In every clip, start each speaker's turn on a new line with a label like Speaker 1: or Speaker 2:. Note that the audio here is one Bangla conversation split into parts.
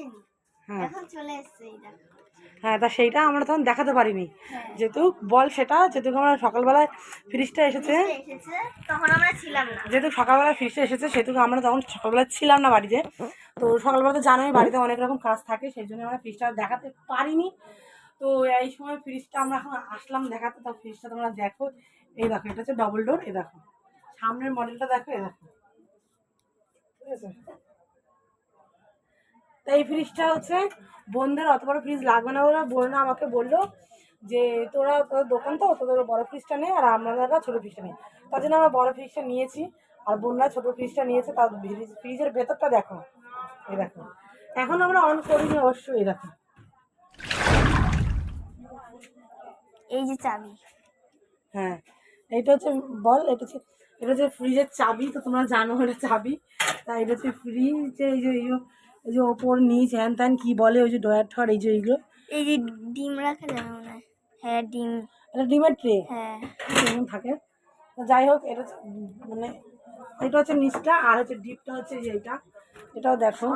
Speaker 1: আসেনি
Speaker 2: হ্যাঁ।
Speaker 1: এখন চলে এসছে
Speaker 2: হ্যাঁ তা সেইটা আমরা তখন দেখাতে পারিনি।
Speaker 1: হ্যাঁ।
Speaker 2: যেহেতু বল সেটা যেহেতু আমরা সকালবেলায় ফ্রিজটা এসেছে।
Speaker 1: এসেছে তখন আমরা ছিলাম না।
Speaker 2: যেহেতু সকালবেলা ফ্রিজটা এসেছে সেহেতু আমরা তখন সকালবেলা ছিলাম না বাড়িতে। তো সকালবেলা তো জানোই বাড়িতে অনেক রকম কাজ থাকে সেই জন্য আমরা ফ্রিজটা দেখাতে পারিনি। তো এই সময় ফ্রিজটা আমরা এখন আসলাম দেখাতে তো ফ্রিজটা তোমরা দেখো। এই দেখো এটা হচ্ছে ডবল ডোর এ দেখো। সামনের মডেলটা দেখো এ দেখো। ঠিক আছে? তো এই ফ্রিজটা হচ্ছে বোনদের অত বড় ফ্রিজ লাগবে না বলে বোনরা আমাকে বলল যে তোরা তোদের দোকান তো তোদের বড় ফ্রিজটা নেই আর আমরা ছোটো ফ্রিজটা নেই। তার জন্য আমরা বড় ফ্রিজটা নিয়েছি আর বোনরা ছোটো ফ্রিজটা নিয়েছে তার ফ্রিজের ভেতরটা দেখো এই দেখো। এখন আমরা অন করিনি অবশ্যই এই দেখো।
Speaker 1: এই যে চাবি।
Speaker 2: হ্যাঁ এটা হচ্ছে বল এটা হচ্ছে এটা হচ্ছে ফ্রিজের চাবি তো তোমরা জানো এটা চাবি। তা এটা হচ্ছে ফ্রিজে এই যে এই এই যে ওপর নিচ হ্যান ত্যান কী বলে ওই যে ডয়ার ঠয়ার এই যে এইগুলো।
Speaker 1: এই যে ডিম রাখা যাবে মনে হ্যাঁ? ডিম।
Speaker 2: এটা ডিমের ট্রে?
Speaker 1: হ্যাঁ।
Speaker 2: এরকম থাকে। যাই হোক এটা মানে এটা হচ্ছে নিচটা আর হচ্ছে ডিপটা হচ্ছে যে এইটা। এটাও দেখো।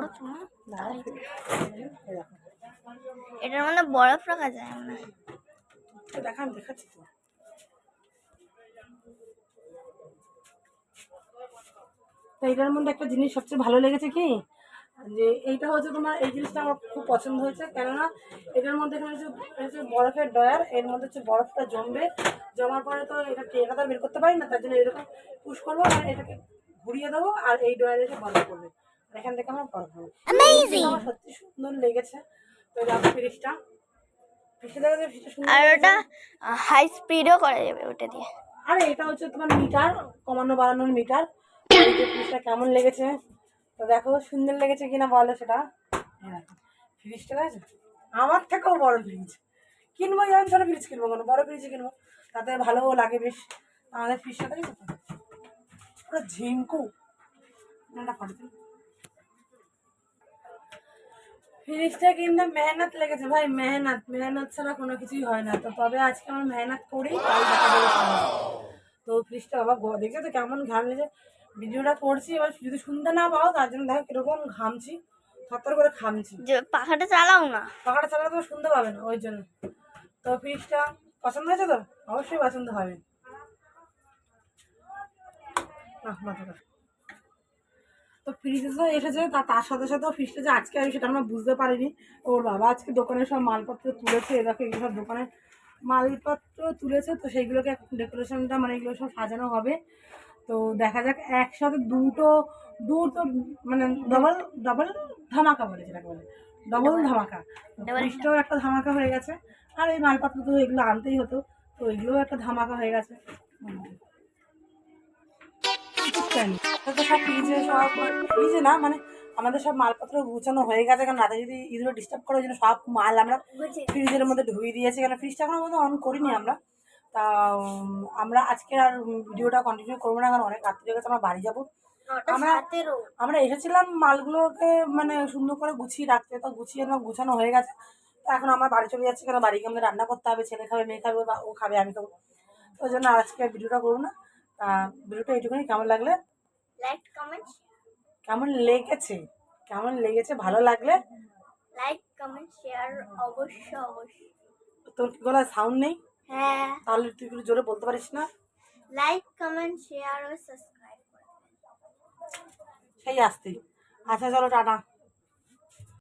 Speaker 1: এটার মধ্যে বরফ রাখা যায় মনে হয়।
Speaker 2: তো দেখা আমি দেখাচ্ছি তো। তো এইটার মধ্যে একটা জিনিস সবচেয়ে ভালো লেগেছে কি? যে এইটা হচ্ছে তোমার এই জিনিসটা আমার খুব পছন্দ হয়েছে। কেননা এটার মধ্যে এখানে হচ্ছে এটা বরফের ডয়ার এর মধ্যে হচ্ছে বরফটা জমবে। জমার পরে তো এটা ট্রেটা তো বের করতে পারি না তার জন্য এরকম পুশ করব আর এটাকে ঘুরিয়ে দেবো আর এই ডয়ারে এসে বরফ করবে আর এখান থেকে আমার বরফ হবে। আমার সত্যি সুন্দর লেগেছে। তো দেখো ফ্রিজটা
Speaker 1: আর ওটা হাই স্পিডও করা যাবে ওটা দিয়ে।
Speaker 2: আরে এটা হচ্ছে তোমার মিটার কমানো বাড়ানোর মিটার। ফ্রিজটা কেমন লেগেছে। তো দেখো সুন্দর লেগেছে কিনা বলো সেটা। ফ্রিজটা দেখো আমার থেকেও বড় ফ্রিজ কিনবো যেমন ছোটো ফ্রিজ কিনবো কোনো? বড় ফ্রিজ কিনবো? তাতে ভালোও লাগে বেশ। আমাদের ফ্রিজটা দেখো তো? পুরো ফটো ফ্রিজটা কিনতে মেহনত লেগেছে ভাই, মেহনত। মেহনত ছাড়া কোনো কিছুই হয় না। তো তবে আজকে আমার মেহনত করি। ফ্রিজটা বাবা গো- দেখছ তো কেমন ঘাম লেগেছে ভিডিওটা করছি এবার যদি শুনতে না পাও তার জন্য দেখো কীরকম ঘামছি থরথর করে ঘামছি।
Speaker 1: যে পাখাটা চালাও না।
Speaker 2: পাখাটা চালালে তো শুনতে পাবে না ওই জন্য। তো ফ্রিজটা পছন্দ হয়েছে তো? অবশ্যই পছন্দ হবে। তো ফ্রিজে তো এসেছে তা তার সাথে সাথেও ফ্রিজটা যে আজকে আমি সেটা আমরা বুঝতে পারিনি। ওর বাবা আজকে দোকানের সব মালপত্র তুলেছে এ দেখো এগুলো সব দোকানের মালপত্র তুলেছে তো সেইগুলোকে ডেকোরেশনটা মানে এগুলো সব সাজানো হবে। তো দেখা যাক একসাথে দুটো দুটো মানে ডবল ডবল ধামাকা বলে যেটাকে বলে। ডবল ধামাকা। ফ্রিজটাও একটা ধামাকা হয়ে গেছে। আর এই মালপত্র তো এগুলো আনতেই হতো তো এগুলোও একটা ধামাকা হয়ে গেছে। সব ফ্রিজে সব ফ্রিজে না মানে আমাদের সব মালপত্র গুছানো হয়ে গেছে কারণ রাতে যদি ইঁদুরে ডিস্টার্ব করে ওই জন্য সব মাল আমরা ফ্রিজের মধ্যে ঢুকিয়ে দিয়েছি কারণ ফ্রিজটা এখনও পর্যন্ত অন করিনি আমরা। তা আমরা আজকে আর ভিডিওটা কন্টিনিউ করব না কারণ অনেক রাত্রি হয়ে গেছে আমরা বাড়ি যাব। আমরা- আমরা এসেছিলাম মালগুলোকে মানে সুন্দর করে গুছিয়ে রাখতে তো গুছিয়ে আমার গুছানো হয়ে গেছে। তো এখন আমার বাড়ি চলে যাচ্ছে কারণ বাড়ি গিয়ে আমাদের রান্না করতে হবে ছেলে খাবে মেয়ে খাবে বা ও খাবে আমি খাব। ওই জন্য আজকে ভিডিওটা করব না। তা ভিডিওটা এইটুকুনি কেমন লাগলে?
Speaker 1: লাইক কমেন্ট
Speaker 2: কেমন লেগেছে? কেমন লেগেছে? ভালো লাগলে?
Speaker 1: লাইক কমেন্ট শেয়ার অবশ্যই অবশ্যই।
Speaker 2: তোর কি গলায় সাউন্ড নেই?
Speaker 1: হ্যাঁ।
Speaker 2: তাহলে তুই একটু জোরে বলতে পারিস না?
Speaker 1: লাইক কমেন্ট শেয়ার ও সাবস্ক্রাইব
Speaker 2: সেই আসতেই আচ্ছা চলো টাটা।